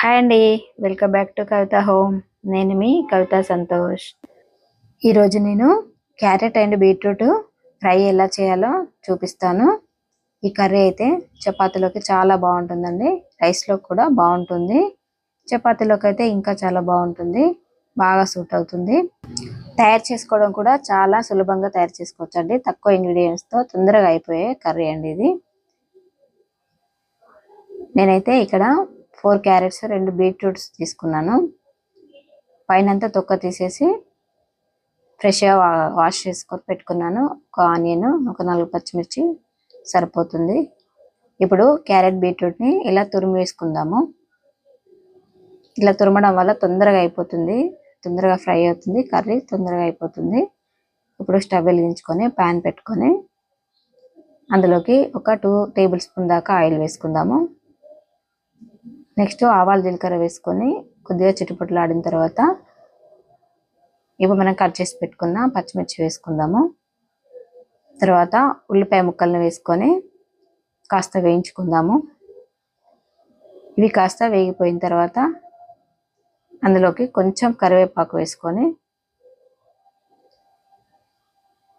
Hi అండి. Welcome back to Kavitha home. నేను మీ కవిత సంతోష్. ఈరోజు నేను క్యారెట్ అండ్ బీట్రూట్ ఫ్రై ఎలా చేయాలో చూపిస్తాను. ఈ కర్రీ అయితే చపాతీలోకి చాలా బాగుంటుందండి. రైస్లో కూడా బాగుంటుంది. చపాతీలోకి అయితే ఇంకా చాలా బాగుంటుంది. బాగా సూట్ అవుతుంది. తయారు చేసుకోవడం కూడా చాలా సులభంగా తయారు చేసుకోవచ్చు అండి తక్కువ ఇంగ్రీడియంట్స్తో తొందరగా అయిపోయే కర్రీ అండి ఇది. నేనైతే ఇక్కడ ఫోర్ క్యారెట్స్ రెండు బీట్రూట్స్ తీసుకున్నాను. పైనంతా తొక్క తీసేసి ఫ్రెష్గా వాష్ చేసుకొని పెట్టుకున్నాను. ఒక ఆనియన్ ఒక నాలుగు పచ్చిమిర్చి సరిపోతుంది. ఇప్పుడు క్యారెట్ బీట్రూట్ని ఇలా తురిమి వేసుకుందాము. ఇలా తురమడం వల్ల తొందరగా అయిపోతుంది. తొందరగా ఫ్రై అవుతుంది. కర్రీ తొందరగా అయిపోతుంది. ఇప్పుడు స్టవ్ వెలిగించుకొని ప్యాన్ పెట్టుకొని అందులోకి ఒక టూ టేబుల్ స్పూన్ దాకా ఆయిల్ వేసుకుందాము. నెక్స్ట్ ఆవాలు జీలకర్ర వేసుకొని కొద్దిగా చిట్టుపట్లు ఆడిన తర్వాత ఇప్పుడు మనం కట్ చేసి పెట్టుకున్న పచ్చిమిర్చి వేసుకుందాము. తర్వాత ఉల్లిపాయ ముక్కల్ని వేసుకొని కాస్త వేయించుకుందాము. ఇవి కాస్త వేగిపోయిన తర్వాత అందులోకి కొంచెం కరివేపాకు వేసుకొని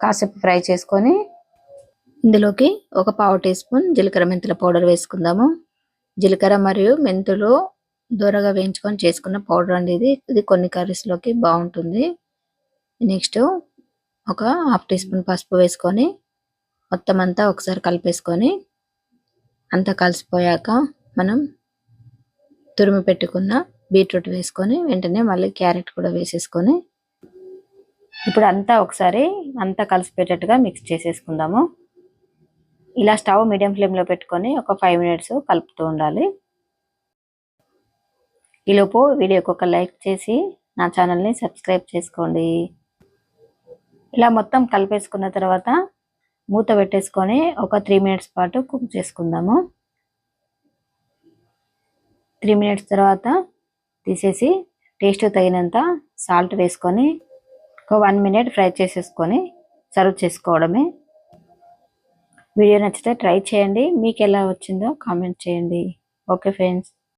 కాసేపు ఫ్రై చేసుకొని ఇందులోకి ఒక పావు టీ స్పూన్ జీలకర్ర మెంతుల పౌడర్ వేసుకుందాము. జీలకర్ర మరియు మెంతులు దూరగా వేయించుకొని చేసుకున్న పౌడర్ అండి ఇది. ఇది కొన్ని కర్రీస్లోకి బాగుంటుంది. నెక్స్ట్ ఒక హాఫ్ టీ స్పూన్ పసుపు వేసుకొని మొత్తం అంతా ఒకసారి కలిపేసుకొని అంతా కలిసిపోయాక మనం తురిమి పెట్టుకున్న బీట్రూట్ వేసుకొని వెంటనే మళ్ళీ క్యారెట్ కూడా వేసేసుకొని ఇప్పుడు అంతా ఒకసారి అంతా కలిసిపోయేటట్టుగా మిక్స్ చేసేసుకుందాము. ఇలా స్టవ్ మీడియం ఫ్లేమ్లో పెట్టుకొని ఒక ఫైవ్ మినిట్స్ కలుపుతూ ఉండాలి. ఈలోపు వీడియోకి ఒక లైక్ చేసి నా ఛానల్ని సబ్స్క్రైబ్ చేసుకోండి. ఇలా మొత్తం కలిపేసుకున్న తర్వాత మూత పెట్టేసుకొని ఒక త్రీ మినిట్స్ పాటు కుక్ చేసుకుందాము. త్రీ మినిట్స్ తర్వాత తీసేసి టేస్ట్ తగినంత సాల్ట్ వేసుకొని ఒక వన్ మినిట్ ఫ్రై చేసేసుకొని సర్వ్ చేసుకోవడమే. వీడియో నచ్చితే ట్రై చేయండి. మీకు ఎలా వచ్చిందో కామెంట్ చేయండి. Okay friends.